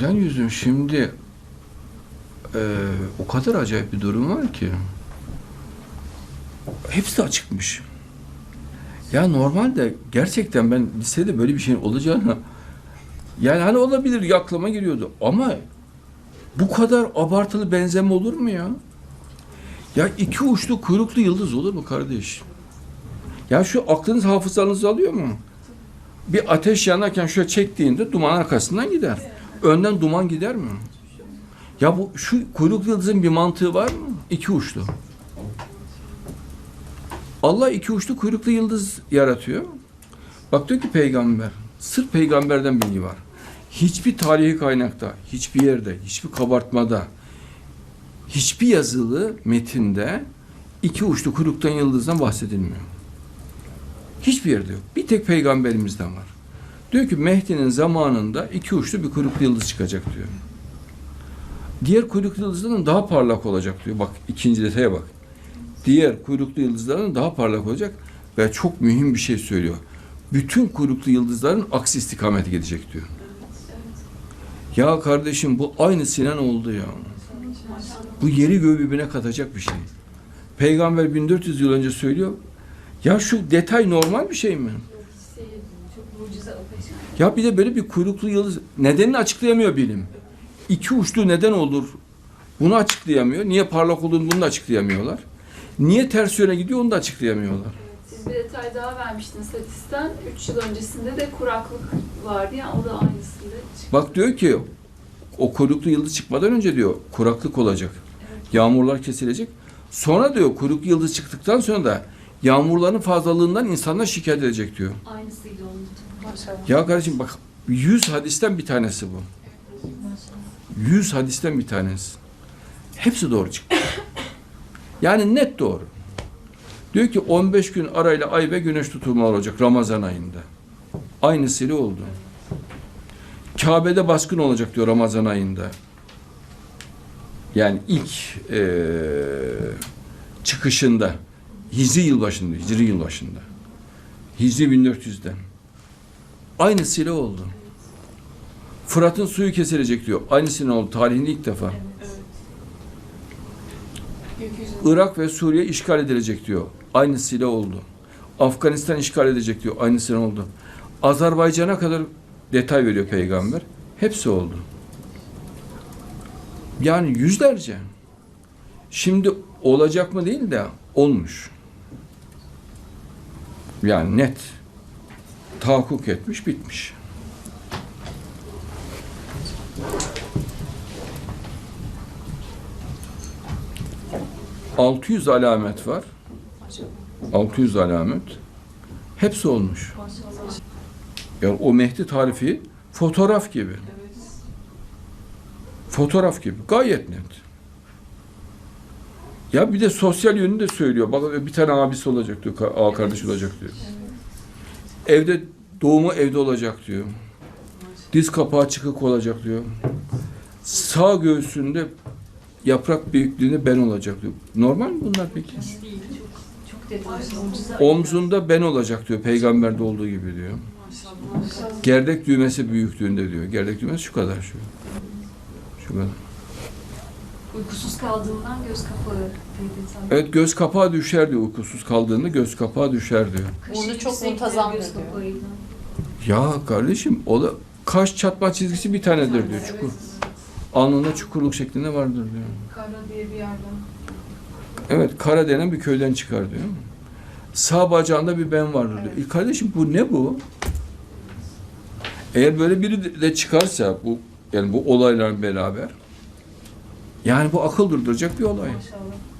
Güzel yüzüm şimdi eee, o kadar acayip bir durum var ki. Hepsi açıkmış. Ya normalde gerçekten ben lisede böyle bir şeyin olacağını yani hani olabilir aklıma giriyordu ama bu kadar abartılı benzeme olur mu ya? Ya iki uçlu kuyruklu yıldız olur mu kardeş? Ya şu aklınız hafızanızı alıyor mu? Bir ateş yanarken şöyle çektiğinde duman arkasından gider. Önden duman gider mi? Ya bu şu kuyruklu yıldızın bir mantığı var mı? İki uçlu. Allah iki uçlu kuyruklu yıldız yaratıyor. Bak diyor ki peygamber, sırf peygamberden bilgi var. Hiçbir tarihi kaynakta, hiçbir yerde, hiçbir kabartmada, hiçbir yazılı metinde iki uçlu kuyruktan yıldızdan bahsedilmiyor. Hiçbir yerde yok. Bir tek peygamberimizden var. Diyor ki Mehdi'nin zamanında iki uçlu bir kuyruklu yıldız çıkacak diyor. Diğer kuyruklu yıldızların daha parlak olacak diyor. Bak ikinci detaya bak. Diğer kuyruklu yıldızların daha parlak olacak ve çok mühim bir şey söylüyor. Bütün kuyruklu yıldızların aksi istikamete gidecek diyor. Ya kardeşim bu aynı Sinan oldu ya. Bu yeri göğü birbirine katacak bir şey. Peygamber 1400 yıl önce söylüyor. Ya şu detay normal bir şey mi? Ya bir de böyle bir kuyruklu yıldız nedenini açıklayamıyor bilim. İki uçlu neden olur? Bunu açıklayamıyor. Niye parlak olduğunu bunu da açıklayamıyorlar. Niye ters yöne gidiyor onu da açıklayamıyorlar. Siz bir detay daha vermiştiniz Satis'ten. 3 yıl öncesinde de kuraklık vardı ya o da aynısında çıktı. Bak diyor ki o kuyruklu yıldız çıkmadan önce diyor kuraklık olacak. Yağmurlar kesilecek. Sonra diyor kuyruklu yıldız çıktıktan sonra da yağmurların fazlalığından insanlar şikayet edecek diyor. Aynısıyla oldu. Ya kardeşim bak 100 hadisten bir tanesi bu. 100 hadisten bir tanesi. Hepsi doğru çıktı. Yani net doğru. Diyor ki 15 gün arayla ay ve güneş tutulma olacak Ramazan ayında. Aynısıyla oldu. Kabe'de baskın olacak diyor Ramazan ayında. Yani ilk eee, çıkışında Hicri yılbaşında, Hicri yılbaşında. Hicri 1400'de. Aynısıyla oldu. Fırat'ın suyu kesilecek diyor. Aynısıyla oldu. Tarihinde ilk defa. Irak ve Suriye işgal edilecek diyor. Aynısıyla oldu. Afganistan işgal edecek diyor. Aynısıyla oldu. Azerbaycan'a kadar detay veriyor peygamber. Hepsi oldu. Yani yüzlerce. Şimdi olacak mı değil de olmuş. Yani net. Tahakkuk etmiş, bitmiş. ...600 alamet var. Maşallah. 600 alamet. Hepsi olmuş. Yani o Mehdi tarifi fotoğraf gibi. Fotoğraf gibi. Gayet net. Ya bir de sosyal yönünü de söylüyor. Bak bir tane abisi olacak diyor. Ağa kardeşi olacak diyor. Evde doğumu evde olacak diyor. Diz kapağı çıkık olacak diyor. Sağ göğsünde yaprak büyüklüğünde ben olacak diyor. Normal mi bunlar peki? Değil. Çok detaylı. Mucize. Omzunda ben olacak diyor. Peygamberde olduğu gibi diyor. Gerdek düğmesi büyüklüğünde diyor. Gerdek düğmesi şu kadar şu. Şu kadar. Uykusuz kaldığından göz kapağı dedi. Evet göz kapağı düşer diyor. Uykusuz kaldığında göz kapağı düşer diyor. Burnu çok muntazam diyor. Ya kardeşim o da kaş çatma çizgisi bir tanedir diyor çukur. Alnında çukurluk şeklinde vardır diyor. Kara diye bir yerden. Evet kara denen bir köyden çıkar diyor. Sağ bacağında bir ben vardır diyor. E kardeşim bu ne bu? Eğer böyle biri de çıkarsa bu yani bu olaylarla beraber yani bu akıl durduracak bir olay. Maşallah.